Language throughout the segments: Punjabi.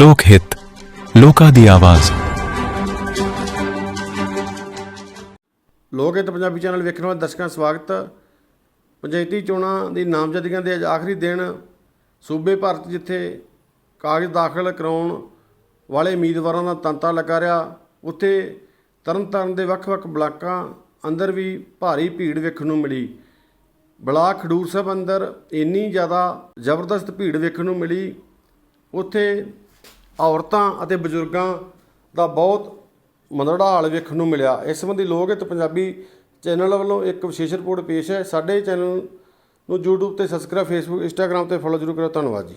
ਲੋਕ ਹਿੱਤ, ਲੋਕਾਂ ਦੀ ਆਵਾਜ਼। ਲੋਕ ਹਿੱਤ ਪੰਜਾਬੀ ਚੈਨਲ ਵੇਖਣ ਵਾਲੇ ਦਰਸ਼ਕਾਂ ਦਾ ਸਵਾਗਤ। ਪੰਚਾਇਤੀ ਚੋਣਾਂ ਦੀ ਨਾਮਜ਼ਦਗੀਆਂ ਦੇ ਅੱਜ ਆਖਰੀ ਦਿਨ ਸੂਬੇ ਭਾਰਤ ਜਿੱਥੇ ਕਾਗਜ਼ ਦਾਖਲ ਕਰਾਉਣ ਵਾਲੇ ਉਮੀਦਵਾਰਾਂ ਦਾ ਤੰਤਾ ਲੱਗਾ ਰਿਹਾ, ਉੱਥੇ ਤਰਨਤਾਰਨ ਦੇ ਵੱਖ-ਵੱਖ ਬਲਾਕਾਂ ਅੰਦਰ ਵੀ ਭਾਰੀ ਭੀੜ ਵੇਖਣ ਨੂੰ ਮਿਲੀ। ਬਲਾਕ ਖਡੂਰ ਸਾਹਿਬ ਅੰਦਰ ਇੰਨੀ ਜ਼ਿਆਦਾ ਜ਼ਬਰਦਸਤ ਭੀੜ ਵੇਖਣ ਨੂੰ ਮਿਲੀ, ਉੱਥੇ ਔਰਤਾਂ ਅਤੇ ਬਜ਼ੁਰਗਾਂ ਦਾ ਬਹੁਤ ਮੰਦੜਾ ਹਾਲ ਵੇਖਣ ਨੂੰ ਮਿਲਿਆ। ਇਸ ਸੰਬੰਧੀ ਲੋਕ ਹਿੱਤ ਪੰਜਾਬੀ ਚੈਨਲ ਵੱਲੋਂ ਇੱਕ ਵਿਸ਼ੇਸ਼ ਰਿਪੋਰਟ ਪੇਸ਼ ਹੈ। ਸਾਡੇ ਚੈਨਲ ਨੂੰ YouTube ਤੇ ਸਬਸਕ੍ਰਾਈਬ Facebook, Instagram ਤੇ ਫੋਲੋ ਜ਼ਰੂਰ ਕਰੋ। ਧੰਨਵਾਦ ਜੀ।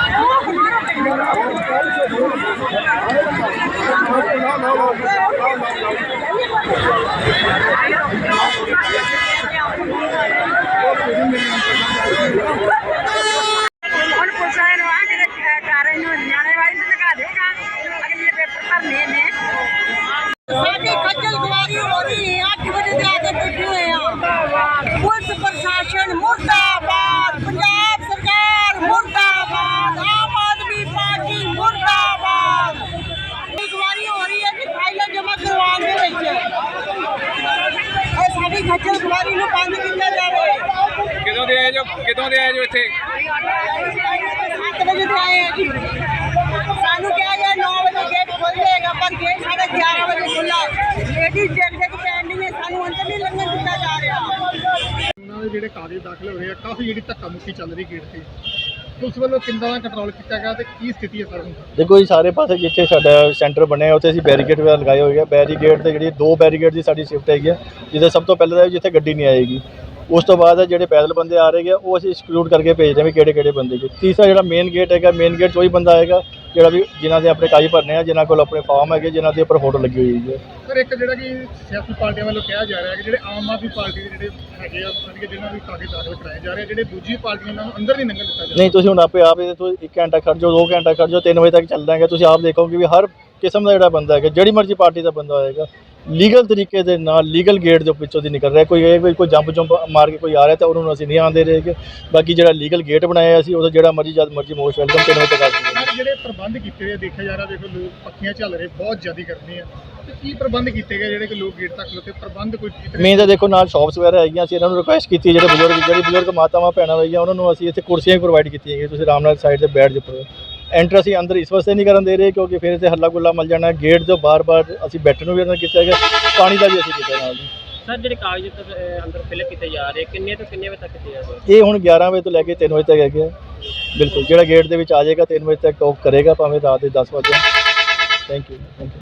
ਹੁਣ ਪੁੱਛਾਂ ਨੂੰ ਆ ਕੇ ਕਰ ਨੂੰ ਲਗਾ ਦੇਗਾ ਅਗਲੇ ਪੇਪਰ ਭਰਨੇ ਨੇ ਸਾਡੀ ਖੱਜਲ ਖੁਆਰੀ ਹੋ ਰਹੀ ਹੈ 8 ਵਜੇ ਦੇ ਆ ਕੇ ਬੈਠੇ ਹੋਏ ਆ ਪੁਲਿਸ ਪ੍ਰਸ਼ਾਸਨ ਮੁਰਦਾਬਾਦ ਪੰਜਾਬ ਸਰਕਾਰ ਮੁਰਦਾਬਾਦ ਆਮ ਆਦਮੀ ਪਾਰਟੀ ਮੁਰਦਾਬਾਦ ਖੁਆਰੀ ਹੋ ਰਹੀ ਹੈ ਕਿ ਫਾਈਲਾਂ ਜਮ੍ਹਾਂ ਕਰਵਾਉਣ ਦੇ ਵਿੱਚ ਸਾਡੀ ਖੱਜਲ ਖੁਆਰੀ ਨੂੰ ਬੰਦ ਕੀਤਾ ਜਾਵੇ। ਕਿਦੋਂ ਦੇ ਆਏ ਜੋ ਕਿਦੋਂ ਦੇ ਆਏ ਜੋ ਇੱਥੇ? ਸੱਤ ਵਜੇ ਦੇ ਆਏ ਆ ਜੀ। ਸਾਨੂੰ ਕਿਹਾ ਗਿਆ 9 ਵਜੇ ਗੇਟ ਖੁੱਲ ਜਾਏਗਾ ਪਰ ਗੇਟ ਸਾਢੇ 11 ਵਜੇ ਖੁੱਲਾ ਲੇਡੀਜ਼ ਜਗ ਜਗ ਪੈਂਡਿੰਗ ਹੈ ਸਾਨੂੰ ਅੰਦਰ ਨਹੀਂ ਲੰਘਣ ਦਿੱਤਾ ਜਾ ਰਿਹਾ। ਉਹਨਾਂ ਦੇ ਜਿਹੜੇ ਕਾਗਜ਼ ਦਾਖਲ ਹੋਏ ਆ ਕਾਫੀ ਜਿਹੜੀ ਧੱਕਾ ਮੁੱਕੀ ਚੱਲ ਰਹੀ ਗੇਟ ਤੇ। ਤੇ ਉਸ ਵੱਲੋਂ ਕਿੰਦਾ ਕੰਟਰੋਲ ਕੀਤਾ ਗਿਆ ਤੇ ਕੀ ਸਥਿਤੀ ਹੈ ਸਰ ਹੁਣ? ਦੇਖੋ ਜੀ, ਸਾਰੇ ਪਾਸੇ ਜਿੱਥੇ ਸਾਡਾ ਸੈਂਟਰ ਬਣਿਆ ਉੱਥੇ ਅਸੀਂ ਬੈਰੀਕੇਡ ਵਗੈਰਾ ਲਗਾਏ ਹੋਏ ਆ। ਬੈਰੀਕੇਡ ਤੇ ਜਿਹੜੀ ਦੋ ਬੈਰੀਕੇਡ ਦੀ ਸਾਡੀ ਸ਼ਿਫਟ ਹੈਗੀ ਆ, ਜਿਹਦੇ ਸਭ ਤੋਂ ਪਹਿਲਾਂ ਤਾਂ ਜਿੱਥੇ ਗੱਡੀ ਨਹੀਂ ਆਏਗੀ। ਉਸ ਤੋਂ ਬਾਅਦ ਜਿਹੜੇ ਪੈਦਲ ਬੰਦੇ ਆ ਰਹੇ ਆ ਉਹ ਅਸੀਂ ਐਕਸਕਲੂਡ ਕਰਕੇ ਭੇਜ ਰਹੇ ਵੀ ਕਿਹੜੇ ਕਿਹੜੇ ਬੰਦੇ ਜੀ ਤੀਸਰਾ ਜਿਹੜਾ ਮੇਨ ਗੇਟ ਹੈਗਾ ਮੇਨ ਗੇਟ 'ਚ ਉਹੀ ਬੰਦਾ ਆਏਗਾ ਜਿਹੜਾ ਵੀ ਜਿਨ੍ਹਾਂ ਦੇ ਆਪਣੇ ਕਾਗਜ਼ ਭਰਨੇ ਆ ਜਿਨ੍ਹਾਂ ਕੋਲ ਆਪਣੇ ਫਾਰਮ ਹੈਗੇ ਜਿਨ੍ਹਾਂ ਦੇ ਉੱਪਰ ਫੋਟੋ ਲੱਗੀ ਹੋਈ ਹੈ ਸਰ ਇੱਕ ਜਿਹੜਾ ਕਿ ਸਿਆਸੀ ਪਾਰਟੀਆਂ ਵੱਲੋਂ ਕਿਹਾ ਜਾ ਰਿਹਾ ਹੈ ਕਿ ਜਿਹੜੇ ਆਮ ਆਦਮੀ ਪਾਰਟੀ ਦੇ ਜਿਹੜੇ ਹੈਗੇ ਆ ਕਿ ਜਿਨ੍ਹਾਂ ਵੀ ਕਾਗਜ਼ ਦਾਖਲ ਕਰਾਏ ਜਾ ਰਹੇ ਜਿਹੜੇ ਦੂਜੀ ਪਾਰਟੀਆਂ ਨਾਲ ਅੰਦਰ ਨਹੀਂ ਲੰਘਣ ਦਿੱਤਾ ਜਾ ਨਹੀਂ ਤੁਸੀਂ ਹੁਣ ਆਪੇ ਆਪ ਇਹ ਤੋਂ 1 ਘੰਟਾ ਖੜ ਜਾਓ 2 ਘੰਟਾ ਖੜ ਜਾਓ 3 ਵਜੇ ਤੱਕ ਚੱਲ ਜਾਏਗਾ ਤੁਸੀਂ ਆਪ ਦੇਖੋਗੇ ਵੀ ਹਰ ਕਿਸਮ ਦਾ ਜਿਹੜਾ ਬੰਦਾ ਹੈਗਾ ਜਿਹੜੀ ਮਰਜ਼ੀ ਪਾਰਟੀ ਦਾ ਬੰਦਾ ਹੋਏਗਾ ਲੀਗਲ ਤਰੀਕੇ ਦੇ ਨਾਲ ਲੀਗਲ ਗੇਟ ਦੇ ਵਿੱਚੋਂ ਦੀ ਨਿਕਲ ਰਿਹਾ। ਕੋਈ ਇਹ ਕੋਈ ਜੰਪ ਜੰਪ ਮਾਰ ਕੇ ਕੋਈ ਆ ਰਿਹਾ ਤਾਂ ਉਹਨਾਂ ਨੂੰ ਅਸੀਂ ਨਹੀਂ ਆਉਂਦੇ ਰਹੇਗੇ ਬਾਕੀ ਜਿਹੜਾ ਲੀਗਲ ਗੇਟ ਬਣਾਇਆ ਅਸੀਂ ਉਹਦਾ ਜਿਹੜਾ ਮਰਜ਼ੀ ਜਦ ਮਰਜ਼ੀ ਮੋਸਟ ਵੈਲਕਮ 3 ਵਜੇ ਤੱਕ ਆ ਸਕਦੇ ਜਿਹੜੇ ਪ੍ਰਬੰਧ ਕੀਤੇ ਹੋਏ ਦੇਖਿਆ ਜਾ ਰਿਹਾ ਦੇਖੋ ਲੋਕ ਪੱਖੀਆਂ ਚੱਲ ਰਹੇ ਬਹੁਤ ਜ਼ਿਆਦਾ ਕਰਦੇ ਆ ਤੇ ਕੀ ਪ੍ਰਬੰਧ ਕੀਤੇ ਗਏ ਜਿਹੜੇ ਕਿ ਲੋਕ ਗੇਟ ਤੱਕ ਲੋਕੇ ਪ੍ਰਬੰਧ ਕੋਈ ਮੇਨ ਤਾਂ ਦੇਖੋ ਨਾਲ ਸ਼ਾਪਸ ਵਗੈਰਾ ਹੈਗੀਆਂ ਅਸੀਂ ਇਹਨਾਂ ਨੂੰ ਰਿਕੁਐਸਟ ਕੀਤੀ ਜਿਹੜੇ ਬਜ਼ੁਰਗ ਜਿਹੜੀ ਬਜ਼ੁਰਗ ਮਾਤਾਵਾਂ ਭੈਣਾਂ ਹੋਈਆਂ ਉਹਨਾਂ ਨੂੰ ਅਸੀਂ ਇੱਥੇ ਕੁਰਸੀਆਂ ਪ੍ਰੋਵਾਈਡ ਕੀਤੀਆਂ ਤੁਸੀਂ ਆਰਾਮ ਨਾਲ ਸਾਈਡ ਤੇ ਬੈਠ ਜਾਓ। ਐਂਟਰ ਅਸੀਂ ਅੰਦਰ ਇਸ ਵਾਸਤੇ ਨਹੀਂ ਕਰਨ ਦੇ ਰਹੇ ਕਿਉਂਕਿ ਫਿਰ ਇੱਥੇ ਹੱਲਾ ਗੁੱਲਾ ਮਲ ਜਾਣਾ ਗੇਟ ਤੋਂ ਬਾਰ-ਬਾਰ ਅਸੀਂ ਬੈਠਣ ਨੂੰ ਵੀ ਅੰਦਰ ਕੀਤਾ ਹੈਗਾ। ਪਾਣੀ ਦਾ ਵੀ ਅਸੀਂ ਕੀਤਾ ਨਾਲ ਜੀ ਸਰ ਜਿਹੜੇ ਕਾਗਜ਼ ਤਾਂ, ਅੰਦਰ ਫਿਲ ਕੀਤੇ ਜਾ ਰਹੇ ਕਿੰਨੇ ਤੋਂ ਕਿੰਨੇ ਵਜੇ ਤੱਕ ਕੀਤੇ ਜਾ ਰਹੇ? ਇਹ ਹੁਣ 11 ਵਜੇ ਤੋਂ ਲੈ ਕੇ 3 ਵਜੇ ਤੱਕ ਹੈਗੇ ਬਿਲਕੁਲ ਜਿਹੜਾ ਗੇਟ ਦੇ ਵਿੱਚ ਆ ਜਾਏਗਾ 3 ਵਜੇ ਤੱਕ ਟੋਕ ਕਰੇਗਾ ਭਾਵੇਂ ਰਾਤ ਦੇ 10 ਵਜੇ ਥੈਂਕ ਯੂ ਥੈਂਕ ਯੂ